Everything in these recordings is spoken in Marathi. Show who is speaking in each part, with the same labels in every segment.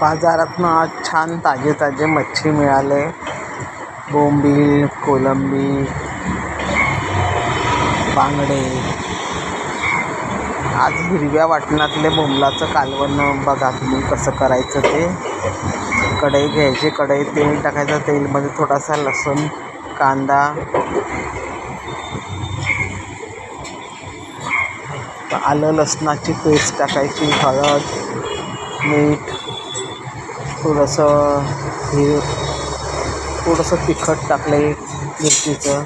Speaker 1: बाजारातनं आज छान ताजे ताजे मच्छी मिळाले. बोंबील कोलंबी बांगडे. आज हिरव्या वाटणातले बोंबलाचं कालवण बघा तुम्ही कसं करायचं ते. कढई घ्यायची कढई तेल टाकायचं तेलमध्ये थोडासा लसूण कांदा. आलं लसणाची पेस्ट टाकायची हळद मीठ. थोडंसं हे थोडंसं तिखट टाकलं आहे मिरचीचं.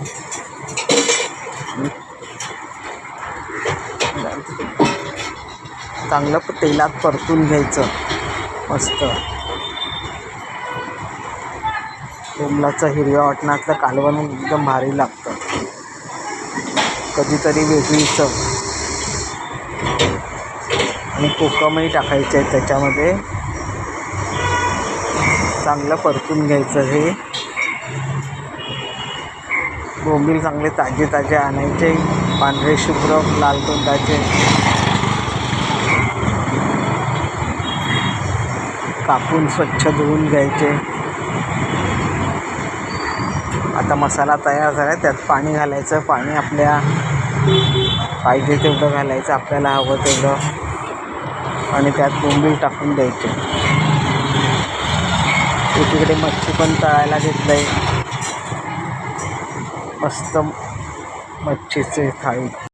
Speaker 1: चांगलं तेलात परतून घ्यायचं. मस्त. कोंबलाचं हिरव्या वाटणातलं कालवण एकदम भारी लागतं. कधीतरी वेगळी चव. आणि कोकमही टाकायचं आहे त्याच्यामध्ये. चांगलं परतून घ्यायचं हे. बोंबील चांगले ताजे ताजे आणायचे. पांढरे शुभ्र लाल तोंडाचे. कापून स्वच्छ धुवून घ्यायचे. आता मसाला तयार झाला त्यात पाणी घालायचं. पाणी आपल्या पाहिजे तेवढं घालायचं. आपल्याला हवं तेवढं. आणि त्यात बोंबील टाकून द्यायचे. एकीकडे मच्छी पण तळायला घेतलं आहे मस्त मच्छीचे थाळी.